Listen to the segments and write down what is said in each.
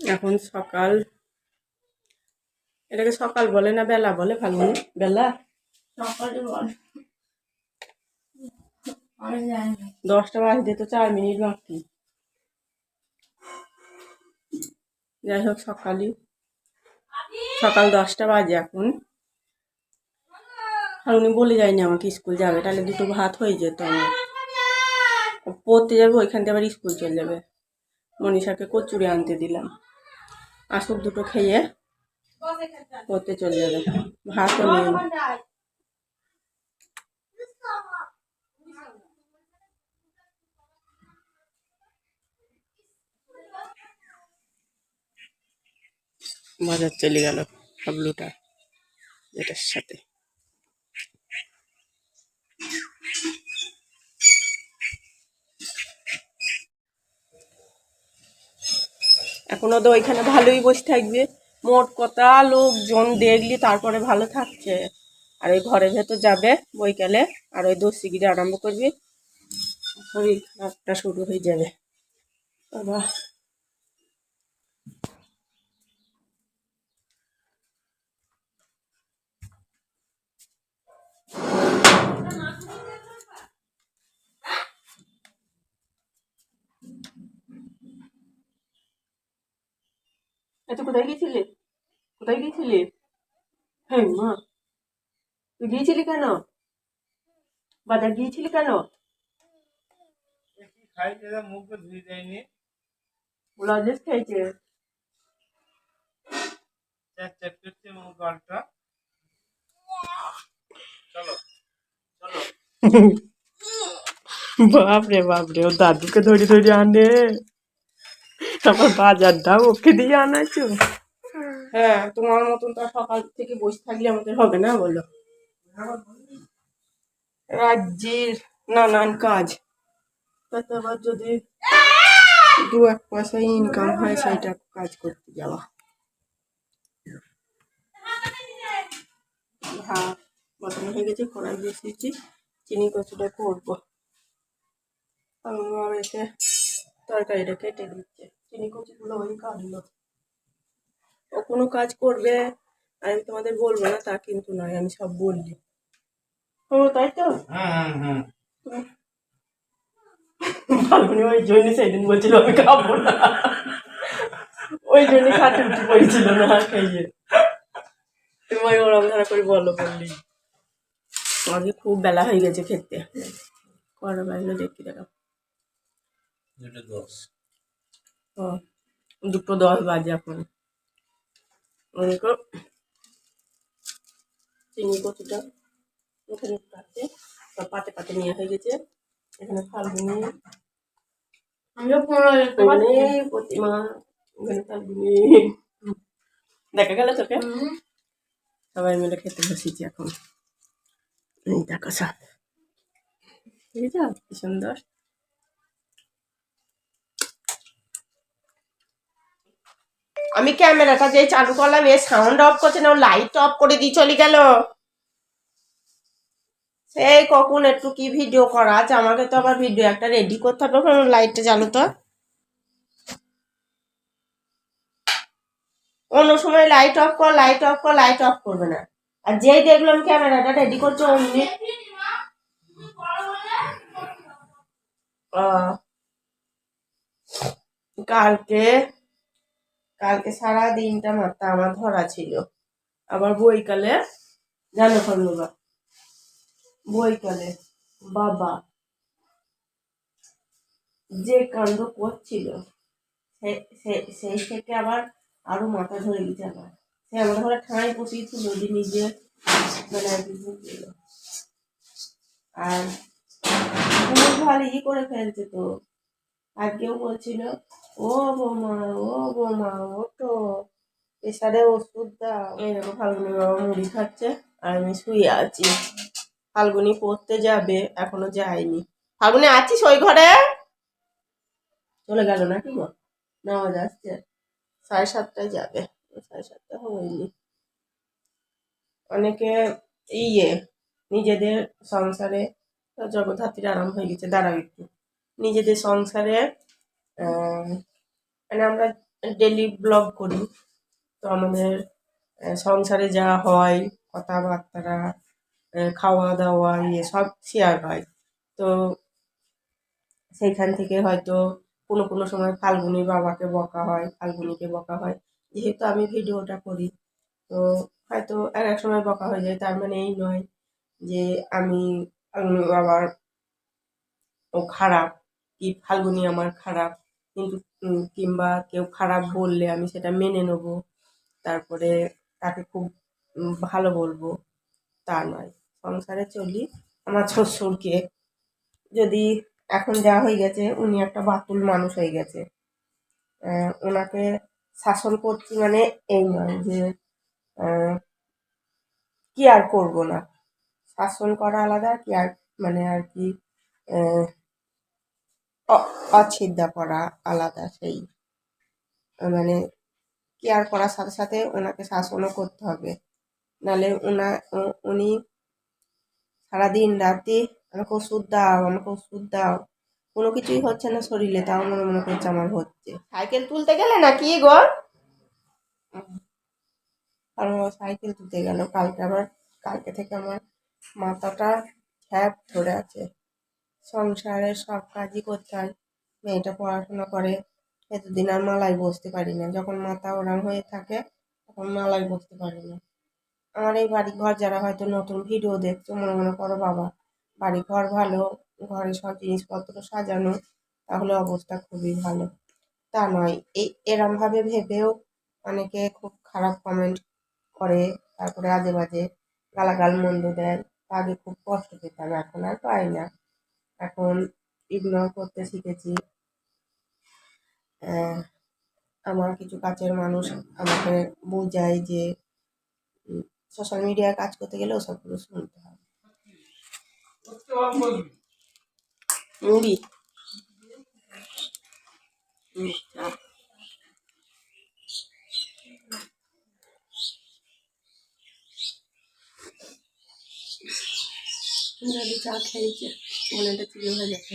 এখন সকাল। এটাকে সকাল বলে না বেলা বলে ফাল্গুনি? বেলা? সকালে দশটা বাজতে তো চার মিনিট বাকি। যাই হোক সকালই। সকাল দশটা বাজে এখন। আর উনি বলে যায়নি আমাকে স্কুল যাবে। তাহলে দুটো ভাত হয়ে যেত আমার। পড়তে যাবে ওইখান থেকে আবার স্কুল চলে যাবে। মনীষাকে কচুরি আনতে দিলাম। আসুক দুটো খেয়ে পড়তে চলে যাবে। ভাত বাজার চলে গেল হাবলুটা এটার সাথে। এখনও তো ওইখানে ভালোই বসে থাকবে। মোট কথা লোকজন দেখলি তারপরে ভালো থাকছে। আর ওই ঘরের ভেতর যাবে বৈকালে আর ওই দোষিগিরি আরম্ভ করবি। শরীর খারাপটা শুরু হয়ে যাবে। বাবা। এ তুই কোথায় গিয়েছিলি কোথায় গিয়েছিলি হ্যাঁ মা তুই গিয়েছিলি কেন বাজার গিয়েছিলি কেন কি খাইতে যা মুখ ধুয়ে দেয়নি লজেস খেয়েছে চ্যাট চ্যাট করছে মুখ গালটা চলো চলো বাপরে বাপরে ও দাদুকে ধরে ধরে আনে তারপর বাজারটা ওকে দিয়ে আনাছো হ্যাঁ তোমার মতন তো সকাল থেকে বসে থাকলে আমাদের হবে না বলো? রাজ্যের নানান কাজ। তাতে আবার যদি দু এক পয়সা ইনকাম হয়, সেইটা কাজ করতে যাওয়া। বসানো হয়ে গেছে, কড়াই বসিয়েছি, চিনি কচুটা করব। আমার এসে তরকারিটা কেটে দিচ্ছে চিনি কচুগুলো ওই কাটলো ও কোনো কাজ করবে আমি তোমাদের বলব না তা কিন্তু নয় আমি সব বললি। ও তাই তো? হ্যাঁ হ্যাঁ হ্যাঁ। ওই জন্য সেদিন বলছিল আমি খাব না। ওই জন্য খাতে উঠে পড়েছিল না খাইয়ে তুমি ওরম ধারা করে বলো বললি। আজকে খুব বেলা হয়ে গেছে খেতে। কটা বাজলো দেখি দেখো দুটো দশ বাজে এখন। ওদিকে চিনি কচুটা আছে সব পাতে পাতে নিয়ে হয়ে গেছে। এখানে ফাল্গুনি প্রতিমা ফাল্গুনি। দেখা গেল তোকে। সবাই মিলে খেতে বসেছি এখন। ঠিক আছে কি সুন্দর। আমি ক্যামেরাটা যে চালু করলাম, এ সাউন্ড অফ করছে না লাইট অফ করে দিয়ে চলে গেল। সেই কখন একটু কি ভিডিও করা আছে, আমাকে তো আবার ভিডিও একটা রেডি করতে হবে লাইটটা চালু তো। অন্য সময় লাইট অফ কর লাইট অফ কর লাইট অফ করবে না। আর যেই দেখলাম ক্যামেরাটা রেডি করছে, অমনি কালকে কালকে সারা দিনটা মাত্রা আমার ধরা ছিল। আবার বইকালে জানো ফলবা বইকালে বাবা, যে কাণ্ড করছিল সেই থেকে আবার আরও মাথা ধরে গেছে আমার। সে আমার ঘরে ঠাঁই বসিয়েছিল যে নিজে মানে আর ভালো ই করে ফেলছে তো। আর কেউ বলছিল, ও বৌমা ও বৌমা, ওঠো প্রেশারে ওষুধ দাও। এরকম ফাল্গুনি বাবা মুড়ি খাচ্ছে, আর আমি শুয়ে আছি। ফাল্গুনি পড়তে যাবে, এখনও যায়নি। ফাল্গুনি, আছিস ওই ঘরে? চলে গেল নাকি গো নামাজ আসছে সাড়ে সাতটায় যাবে। সাড়ে সাতটা হয়নি। অনেকে ইয়ে নিজেদের সংসারে জগদ্ধাত্রীর আরাম হয়ে গেছে। দাঁড়াও একটু। নিজেদের সংসারে মানে আমরা ডেলি ব্লগ করি। তো আমাদের সংসারে যা হয়, কথাবার্তা খাওয়া দাওয়া ইয়ে সব শেয়ার হয়। তো সেইখান থেকে হয়তো কোনো কোনো সময় ফাল্গুনি বাবাকে বকা হয়, ফাল্গুনিকে বকা হয়। যেহেতু আমি ভিডিওটা করি, তো হয়তো এক এক সময় বকা হয়ে যায়। তার মানে এই নয় যে আমি বাবার ও খারাপ। কি ফাল্গুনি আমার খারাপ, কিন্তু কিংবা কেউ খারাপ বললে আমি সেটা মেনে নেব। তারপরে তাকে খুব ভালো বলব। তা নয়, সংসারে চলি। আমার শ্বশুরকে যদি এখন যা হয়ে গেছে, উনি একটা বাতুল মানুষ হয়ে গেছে। ওনাকে শাসন করছি মানে এই নয় যে কি আর করব না? শাসন করা আলাদা, কি আর মানে আর কি আহ, অ- অছিদ্দা করা আলাদা সেই। মানে কেয়ার করার সাথে সাথে ওনাকে শাসনও করতে হবে। নাহলে ওনা উনি সারাদিন রাতে আমাকে ওষুধ দাও আমাকে ওষুধ দাও। কোনো কিছুই হচ্ছে না শরীরে তাও মনে মনে করছে আমার হচ্ছে। সাইকেল তুলতে গেলে না কি গো? আর সাইকেল তুলতে গেল। কালকে আবার কালকে থেকে আমার মাথাটা হ্যাপ ধরে আছে। সংসারের সব কাজই করতে হয়। মেয়েটা পড়াশোনা করে, এতদিন আর মালায় বসতে পারি না। যখন মাথা ওরাম হয়ে থাকে, তখন মালায় বসতে পারি না। আমার এই বাড়ি ঘর যারা হয়তো নতুন ভিডিও দেখছ, মনে মনে করো বাবা বাড়ি ঘর ভালো, ঘরে সব জিনিসপত্র সাজানো, তাহলে অবস্থা খুবই ভালো। তা নয়, এই এরমভাবে ভেবেও অনেকে খুব খারাপ কমেন্ট করে, তারপরে আজে বাজে গালাগাল, মন্দ দেয়। আগে খুব কষ্ট পেতাম, এখন আর পাই না। এখন ইগনোর করতে শিখেছি। আমার কিছু কাছের মানুষ আমাকে বোঝায় যে সোশ্যাল মিডিয়ায় কাজ করতে গেলে ওসবগুলো শুনতে হবে চা খেয়েছে। মনেটা চুরি হয়ে গেছে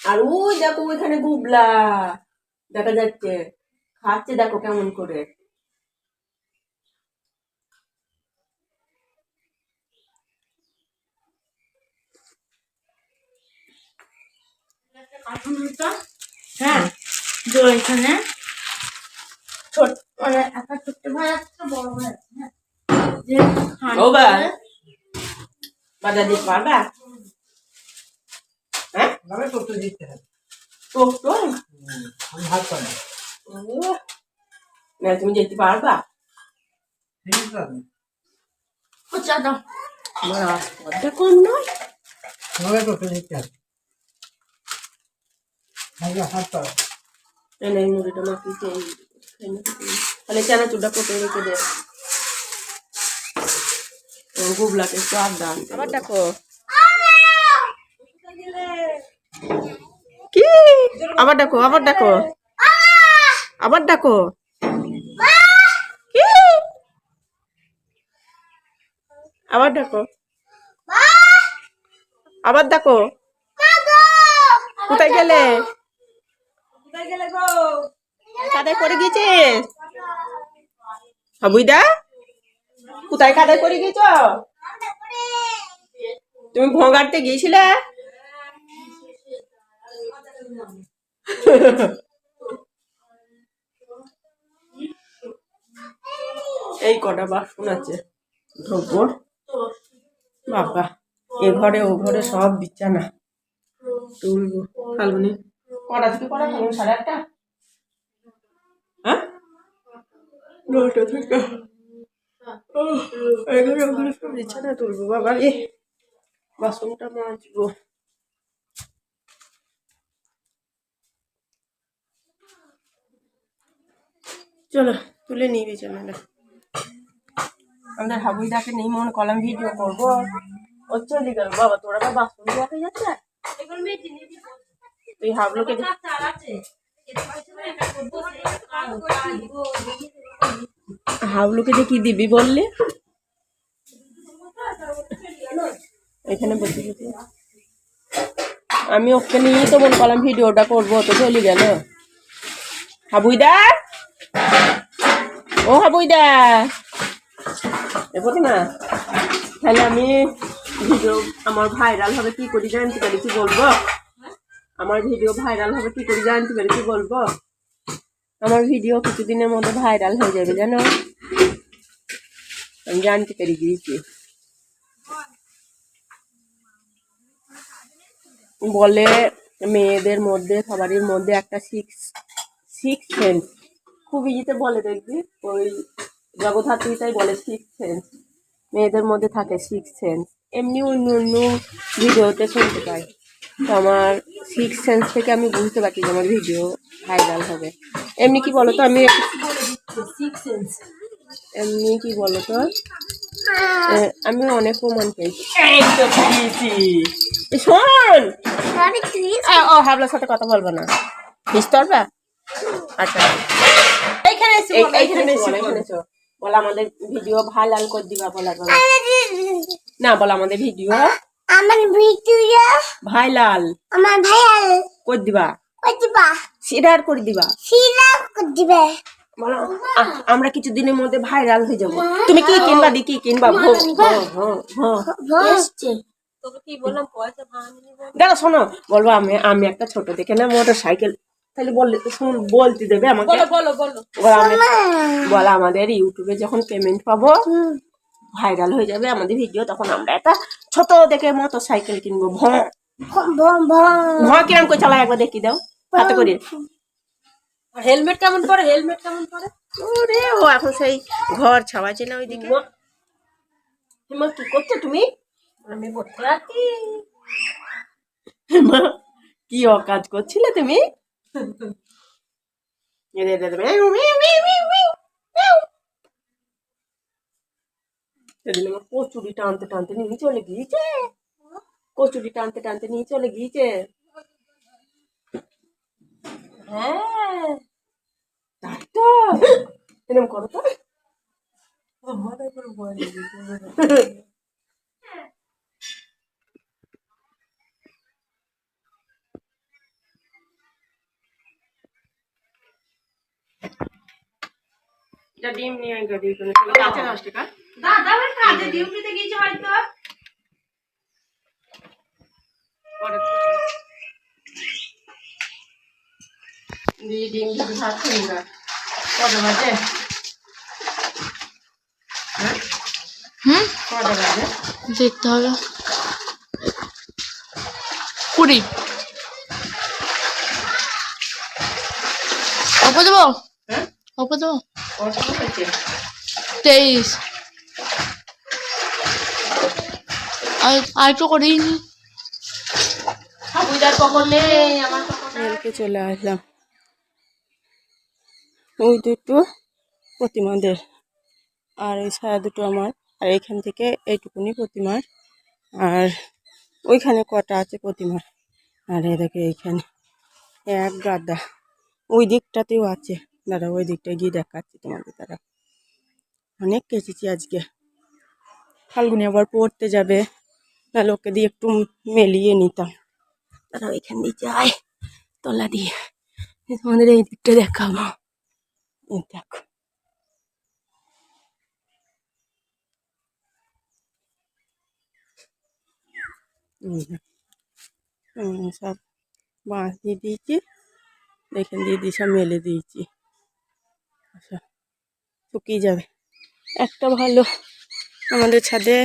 আর ওই দেখো ওইখানে গুবলা দেখা যাচ্ছে। খাচ্ছে দেখো কেমন করে। হ্যাঁ যে ওইখানে ছোট মানে একটা ছোট্ট ভাই আছে একটা বড় ভাই আছে হ্যাঁ। যে। বাজার দিতে পারবা হ্যাঁ আমি করতে দিতে হবে তো তো আমি হাত পাই না তুমি যেতে পারবা ঠিক আছে ও চা দাও আমার আস্পদটা কম নয় তোমাকে করতে দিতে হবে আগে হাত পাও এই এই মুড়িটা মাখি তো তাহলে চানাচুরটা কোটে রেখে দে ও, গুবলাকে একটু আড্ডা আনতে আবার দেখো কি? আবার দেখো আবার দেখো আবার দেখো কি? আবার দেখো আবার দেখো কোথায় গেলে? কাদায় পড়ে গেছিস হাবুইদা কোথায় কাদায় করে গেছ? তুমি ভোগাড়তে গিয়েছিলে? এই কটা বাসন আছে বাবা, এ ঘরে ও ঘরে সব বিছানা। তুলবো, ফাল্গুনি। কটা থেকে ফাল্গুনি সাড়ে আটটা? হ্যাঁ? নটা থেকে। এখানে সব বিছানা তুলবো, বাবা রে। বাসনটা মাজবো। চলো, তুলে নিই বিছানাটা আমাদের হাবুইদাকে নেই, মনে করলাম ভিডিও করব। ও চলে গেল বাবা, তোরা তো বাসন ধোয়াতে যাচ্ছে? তুই হাবলুকে হাবলুকে যে কি দিবি বললি? এখানে বসে আমি ওকে নিয়েই তো মনে করলাম ভিডিওটা করব তো চলে গেল। হাবুইদা? ও হাবুইদা! এ না। তাহলে আমি ভিডিও আমার ভাইরাল হবে কি করি জানতে পারি কি বলব? আমার ভিডিও ভাইরাল হবে কি করি জানতে পারি কি বলব? আমার ভিডিও কিছুদিনের মধ্যে ভাইরাল হয়ে যাবে, জানো? আমি জানতে পেরে গিয়েছি বলে মেয়েদের মধ্যে, সবারই মধ্যে একটা সিক্স সিক্স সেন্স খুব ইজিতে বলে দেখবি, ওই জগদ্ধাত্রীটাই বলে সিক্স সেন্স মেয়েদের মধ্যে থাকে সিক্স সেন্স এমনি অন্য অন্য ভিডিওতে শুনতে পাই। তো আমার সিক্স সেন্স থেকে আমি বুঝতে পারছি যে আমার ভিডিও ভাইরাল হবে। এমনি কি বলতো আমি এমনি কি বলতো আমি অনেক প্রমাণ পেয়েছি। শোন! ও হাবলার সাথে কথা বলব না। মিস করবা আচ্ছা। এইখানে এসে এই- বলো, এইখানে। বলো আমাদের ভিডিও ভাইরাল করে দিবা বলা বলো না বলো আমাদের ভিডিও আমার ভিডিও আমার ভাইয়াল করে দিবা। দিবা? শেয়ার করে দিবা। সিরা কই দিবে। বলো আমরা কিছু দিনের মধ্যে ভাইরাল হয়ে যাব। তুমি কি কিনবা দি কি কিনবা? ভো ভো ভো ভো। এসছে। দেখো শোনো। বলব আমি আমি একটা ছোট দেখে না মোটর সাইকেল তাহলে বললে শুন বলতে দেবে আমাকে। বলো বলো বলো। আমাদের ইউটিউবে যখন পেমেন্ট পাবো ভাইরাল হয়ে যাবে আমাদের ভিডিও তখন আমরা একটা ছোট দেখে মোটর সাইকেল কিনবো। ভঁ। কিরম করে চালাই একবার দেখি দাও। হাতে করে হেলমেট কেমন পরে? হেলমেট কেমন পরে? ওরে ও এখন সেই ঘর ছাওয়াছে না ওইদিকে। হেমা কি করছ তুমি? আমি বসে আছি। হেমা কি অকাজ করছিলে তুমি? কচুরি টানতে টানতে নিয়ে চলে গিয়েছে। কচুরি টানতে টানতে নিয়ে চলে গিয়েছে। হ্যাঁ। তাই তো। এরকম করো তো। মাথায় করে ভয় লেগেছে এটা ডিম নিয়ে আয়। গো, ডিম দশ টাকা দাদা ওই কাজে ডিউটিতে গিয়েছে হয়তো। পরে তো করো। দিয়ে ডিম দিয়ে ভাত খাই না কটা বাজে হ্যাঁ হুম কটা বাজে দেখতে হবে কুড়ি অপ দেবো হ্যাঁ অপ দেবো কটা তেইশ আর আর একটু করেই নি বুঝার কখন নেই আমার মেলকে চলে আসলাম ওই দুটো প্রতিমাদের। আর ওই ছায়া দুটো আমার। আর এখান থেকে এইটুকুনি প্রতিমার। আর ওইখানে কটা আছে প্রতিমার? আর এদিকে এইখানে এক গাদা। ওই দিকটাতেও আছে। দাদা ওই দিকটায় গিয়ে দেখাচ্ছি তোমাদের তারা অনেক কেচেছি আজকে। ফাল্গুনি আবার পড়তে যাবে। তাহলে ওকে দিয়ে একটু মেলিয়ে নিতাম। তারা ওইখান দিয়ে যায় তলা দিয়ে। তোমাদের এই দিকটা দেখাবো। এই দেখো সব বাঁশ দিয়ে দিয়েছি। এখান দিয়ে দিয়ে সব মেলে দিয়েছি। আচ্ছা শুকিয়ে যাবে। একটা ভালো আমাদের ছাদে